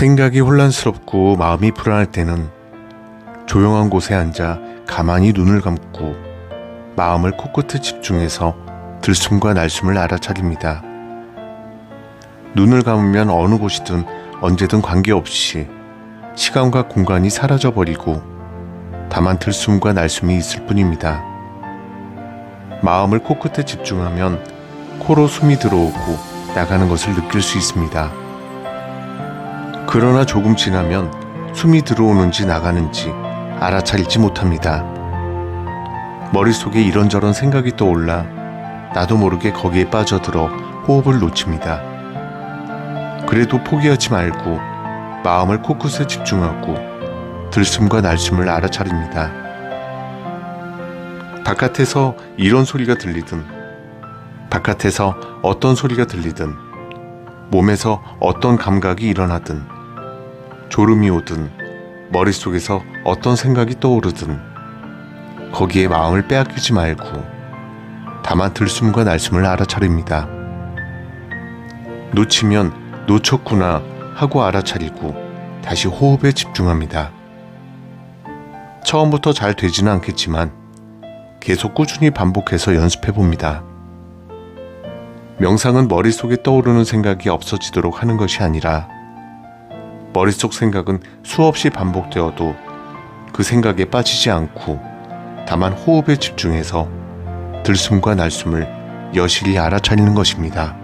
생각이 혼란스럽고 마음이 불안할 때는 조용한 곳에 앉아 가만히 눈을 감고 마음을 코끝에 집중해서 들숨과 날숨을 알아차립니다. 눈을 감으면 어느 곳이든 언제든 관계없이 시간과 공간이 사라져버리고 다만 들숨과 날숨이 있을 뿐입니다. 마음을 코끝에 집중하면 코로 숨이 들어오고 나가는 것을 느낄 수 있습니다. 그러나 조금 지나면 숨이 들어오는지 나가는지 알아차리지 못합니다. 머릿속에 이런저런 생각이 떠올라 나도 모르게 거기에 빠져들어 호흡을 놓칩니다. 그래도 포기하지 말고 마음을 코끝에 집중하고 들숨과 날숨을 알아차립니다. 바깥에서 이런 소리가 들리든 바깥에서 어떤 소리가 들리든 몸에서 어떤 감각이 일어나든 졸음이 오든 머릿속에서 어떤 생각이 떠오르든 거기에 마음을 빼앗기지 말고 다만 들숨과 날숨을 알아차립니다. 놓치면 놓쳤구나 하고 알아차리고 다시 호흡에 집중합니다. 처음부터 잘 되지는 않겠지만 계속 꾸준히 반복해서 연습해 봅니다. 명상은 머릿속에 떠오르는 생각이 없어지도록 하는 것이 아니라 머릿속 생각은 수없이 반복되어도 그 생각에 빠지지 않고 다만 호흡에 집중해서 들숨과 날숨을 여실히 알아차리는 것입니다.